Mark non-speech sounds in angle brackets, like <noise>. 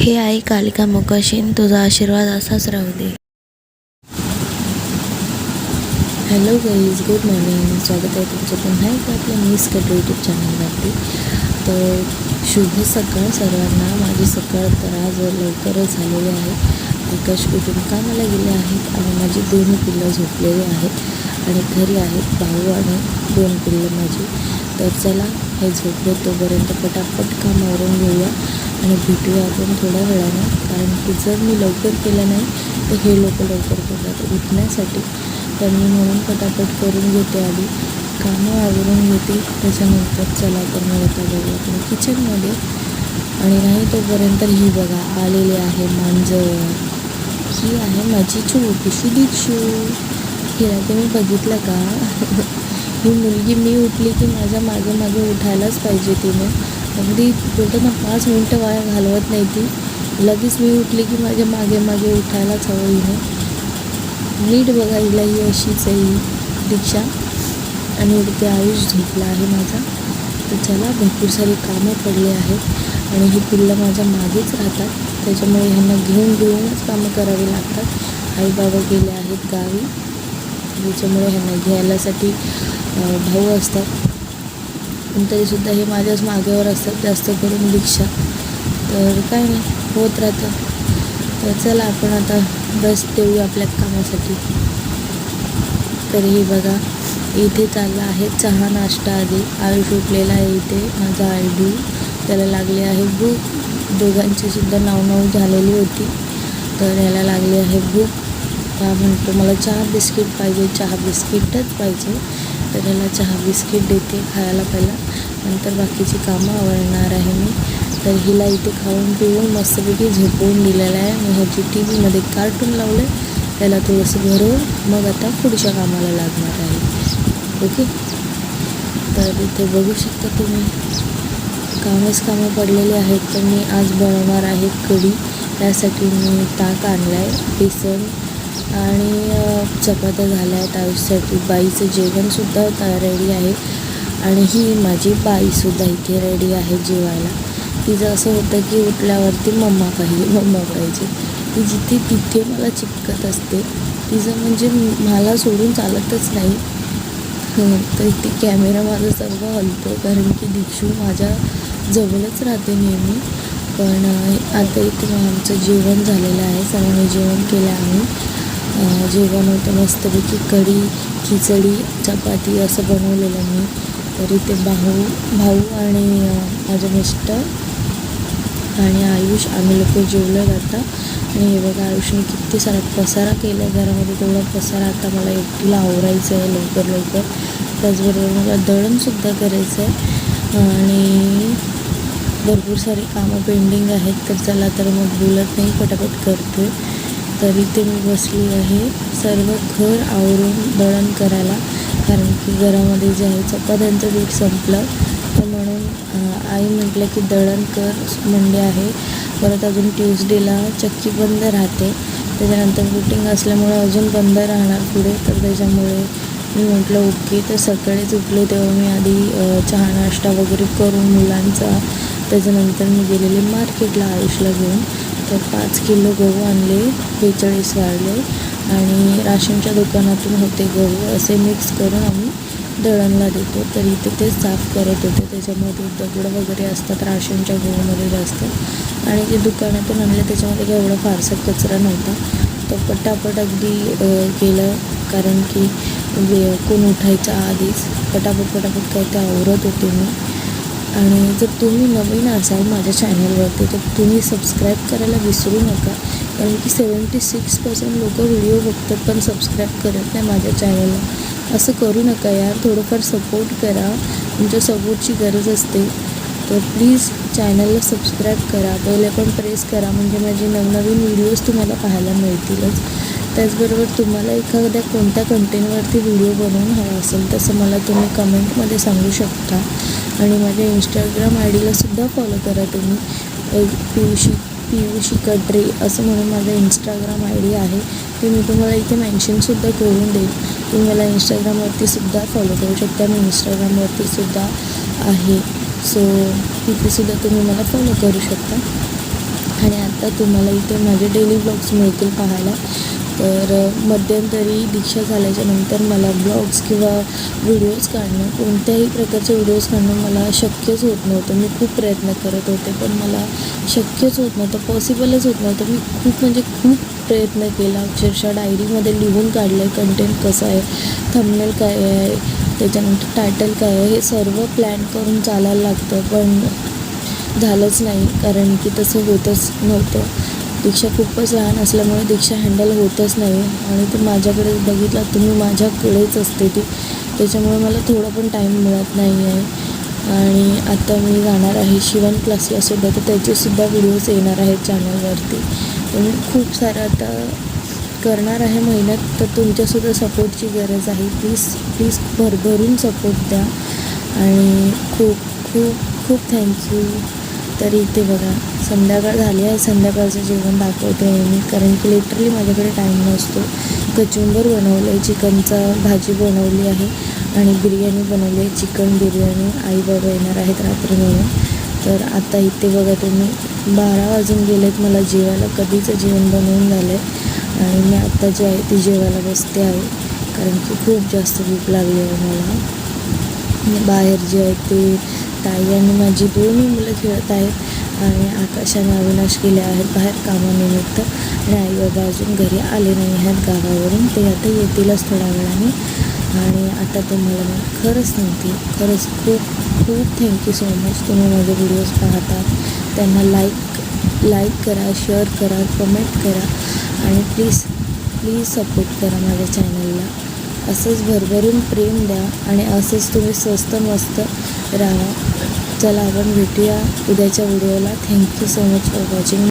हे आई कालिका मोकाशीन तुझा आशीर्वाद असाच राहू दे. हॅलो गाईज गुड मॉर्निंग स्वागत आहे तुमचं पुन्हा एकदा आपल्या मिस कट यूट्यूब चॅनलवरती तर शुभ सकाळ सर्वांना. माझी सकाळ तर आज लवकरच झालेली आहे. आकाश कुटुंब कामाला गेले आहेत आणि माझी दोन्ही पिल्लं झोपलेली आहेत आणि घरी आहेत. भाऊ आणि दोन पिल्लं माझी. तर चला हे झोपले तोपर्यंत पटापट कामावरून घेऊया आणि भेटूया आपण थोड्या वेळानं. कारण की जर मी लवकर केलं नाही तर हे लोक लवकर करतात. उठण्यासाठी तर मी म्हणून पटापट करून घेते आधी. कामं आवरून घेते त्याच्यानंतर चला तर मग आता बघूया आपण किचनमध्ये. आणि नाही तोपर्यंत ही बघा आलेली आहे मांजर. ही आहे माझी छोटीशी दीक्षू हिला तुम्ही बघितलं का? <laughs> ही मुलगी मी उठली की माझ्या मागे मागे उठायलाच पाहिजे तिने. अगदी बोलतो ना पाच मिनटं वाया घालवत नाही ती. लगेच मी उठली की माझ्या मागे मागे उठायलाच हवं हिने. नीट बघा हिला ही अशीच आहे ही आणि इथे आयुष झोपला आहे माझा. तर चला भरपूर सारी कामं पडली आहेत. आणि ही पिल्लं माझ्या मागेच राहतात. त्याच्यामुळे ह्यांना घेऊन घेऊनच कामं करावी लागतात. आई बाबा गेले आहेत गावी. त्याच्यामुळे ह्यांना घ्यायलासाठी भाऊ असतात. पण तरीसुद्धा हे माझ्याच मागेवर असतात जास्त करून रिक्षा तर काय नाही होत राहतं. तर चला आपण आता बस देऊ आपल्या कामासाठी. तर हे बघा इथे चालला आहे चहा नाश्ता आधी. आयुष उठलेला आहे इथे माझा आयडू. त्याला लागले आहे भूक. दोघांची सुद्धा नावनाव झालेली होती. तर याला लागली आहे भूक. हा म्हणतो मला चहा बिस्किट पाहिजे चहा बिस्किटच पाहिजे. तर याला चहा बिस्किट देते खायला पहिला. नंतर बाकीची कामं आवडणार आहे मी. तर हिला इथे खाऊन पिऊन मस्तपैकी झोपवून दिलेलं आहे. मी ह्याची टी व्हीमध्ये कार्टून लावलं आहे त्याला थोडंसं भरवून मग आता पुढच्या कामाला लागणार आहे. ओके? तर इथे बघू शकता तुम्ही. कामच कामं पडलेली आहेत तर मी आज बनवणार आहे कढी. त्यासाठी मी ताक आणलं आहे बेसन आणि चपात्या झाल्या आहेत. आयुष्यासाठी बाईचं जेवणसुद्धा रेडी आहे. आणि ही माझी बाईसुद्धा इथे रेडी आहे जेवायला. तिचं असं होतं की उठल्यावरती मम्मा पाहिजे मम्मा पाहिजे. ती जिथे तिथे मला चिपकत असते. तिचं म्हणजे मला सोडून चालतच नाही. तर ती कॅमेरा माझा सर्व हलतो कारण की दीक्षू माझ्या जवळच राहते नेहमी. पण आता इथे आमचं जेवण झालेलं आहे. सर्वांनी जेवण केलं आम्ही. जेवण होतं मस्तपैकी कढी खिचडी चपाती असं बनवलेलं मी. तर इथे भाऊ भाऊ आणि माझे मिस्टर आणि आयुष आम्ही लोक जेवलं आता. आणि हे बघा आयुषने किती सारा पसारा केला आहे घरामध्ये तेवढा पसारा आता मला एकटीला आवरायचं आहे लवकर लवकर. त्याचबरोबर मला दळणसुद्धा करायचं आहे आणि भरपूर सारी कामं पेंडिंग आहेत तर चला तर मग बोलत नाही पटापट करते तर इथे मी बसली आहे. सर्व घर आवरून दळण करायला कारण की घरामध्ये जे आहे चपात्यांचं पीठ संपलं. तर म्हणून आई म्हटलं की दळण कर मंडे आहे. परत अजून ट्यूजडेला चक्की बंद राहते. त्याच्यानंतर बुटिंग असल्यामुळे अजून बंद राहणार पुढे. तर त्याच्यामुळे मी म्हटलं ओके तर सकाळीच उठले तेव्हा मी आधी चहा नाश्ता वगैरे करून मुलांचा. त्याच्यानंतर मी गेलेले मार्केटला आयुषला घेऊन. तर पाच किलो गहू आणले बेचाळीस वाढले आणि राशनच्या दुकानातून होते गहू असे मिक्स करून आम्ही दळणला देतो. तर इथे ते साफ करत होते त्याच्यामध्ये दगड वगैरे असतात राशनच्या गहूमध्ये जास्त. आणि जे दुकानातून आणले त्याच्यामध्ये काही एवढा फारसा कचरा नव्हता. तो पटापट अगदी गेलं कारण की वे कोण उठायच्या आधीच. पटापट पटापट काय ते आवरत होते मी. आणि जर तुम्ही नवीन असाल माझ्या चॅनलवरती तर तुम्ही सबस्क्राईब करायला विसरू नका. कारण की सेवन्टी सिक्स पर्सेंट लोक व्हिडिओ बघतात पण सबस्क्राईब करत नाही माझ्या चॅनलला असं करू नका यार. थोडंफार सपोर्ट करा. तुमच्या सपोर्टची गरज असते. तर प्लीज चॅनलला सबस्क्राईब करा बेल पण प्रेस करा म्हणजे माझे नवनवीन व्हिडिओज तुम्हाला पाहायला मिळतीलच. त्याचबरोबर तुम्हाला एखाद्या कोणत्या कंटेंटवरती व्हिडिओ बनवून हवा असेल तसं मला तुम्ही कमेंटमध्ये सांगू शकता. आणि माझ्या इंस्टाग्राम आय डीलासुद्धा फॉलो करा तुम्ही. पियुषी पियुषी कटरे असं म्हणून माझा इंस्टाग्राम आय डी आहे. ते मी तुम्हाला इथे मेन्शनसुद्धा करून देईल. तुम्ही मला इंस्टाग्रामवरतीसुद्धा फॉलो करू शकता. मी इंस्टाग्रामवरतीसुद्धा आहे. सो इथेसुद्धा तुम्ही मला फॉलो करू शकता. आणि आता तुम्हाला इथे माझे डेली ब्लॉग्स मिळतील पाहायला. तर मध्यंतरी दीक्षा झाल्याच्यानंतर मला ब्लॉग्स किंवा व्हिडिओज काढणं कोणत्याही प्रकारचे व्हिडिओज काढणं मला शक्यच होत नव्हतं. मी खूप प्रयत्न करत होते पण मला शक्यच होत नव्हतं पॉसिबलच होत नव्हतं. मी खूप म्हणजे खूप प्रयत्न केला. अक्षरशः डायरीमध्ये लिहून काढलं आहे कंटेंट कसं आहे थंबनेल काय आहे त्याच्यानंतर टायटल काय आहे हे सर्व प्लॅन करून चालायला लागतं पण झालंच नाही कारण की तसं होतच नव्हतं. दीक्षा खूपच लहान असल्यामुळे दीक्षा हँडल होतच नाही. आणि ते माझ्याकडे बघितलं तुम्ही माझ्याकडेच असते ती. त्याच्यामुळे मला थोडा पण टाईम मिळत नाही आहे आणि आता मी जाणार आहे शिवण क्लासलासुद्धा तर त्याचेसुद्धा व्हिडिओज येणार आहेत चॅनलवरती खूप सारं आता करणार आहे मेहनत तर तुमच्यासुद्धा सपोर्टची गरज आहे. प्लीज प्लीज भरभरून सपोर्ट द्या. आणि खूप खूप खूप थँक्यू तर इथे बघा संध्याकाळ झाली आहे. संध्याकाळचं जेवण दाखवते आहे मी कारण की लिटरली माझ्याकडे टाईम नसतो. कचुंबर बनवलं आहे चिकनचा भाजी बनवली आहे आणि बिर्याणी बनवली आहे. चिकन बिर्याणी आई बाबा येणार आहेत रात्री म्हणून. तर आता इथे बघा तुम्ही बारा वाजून गेलेत. मला जेवायला कधीचं जेवण बनवून झालं आहे आणि मी आत्ता जे आहे ती जेवायला बसते आहे. कारण की खूप जास्त भूक लागली आहे मला. मी बाहेर जे आहे ते ताई आणि माझी दोन्ही मुलं खेळत आहेत. आणि आकाशाने अविनाश केले आहेत बाहेर कामानिमित्त. आणि आई बाबा अजून घरी आले नाही आहेत गावावरून. ते आता येतीलच थोड्या वेळाने. आणि आता तुम्हाला मी खरंच सांगते खरंच खूप खूप थँक्यू सो मच तुम्ही माझे व्हिडिओज पाहतात त्यांना लाईक लाईक करा शेअर करा कमेंट करा. आणि प्लीज प्लीज सपोर्ट करा माझ्या चॅनलला असंच भरभरून प्रेम द्या आणि असंच तुम्ही स्वस्त मस्त राहा. चला आपण भेटूया उद्याच्या व्हिडिओला thank you so much for watching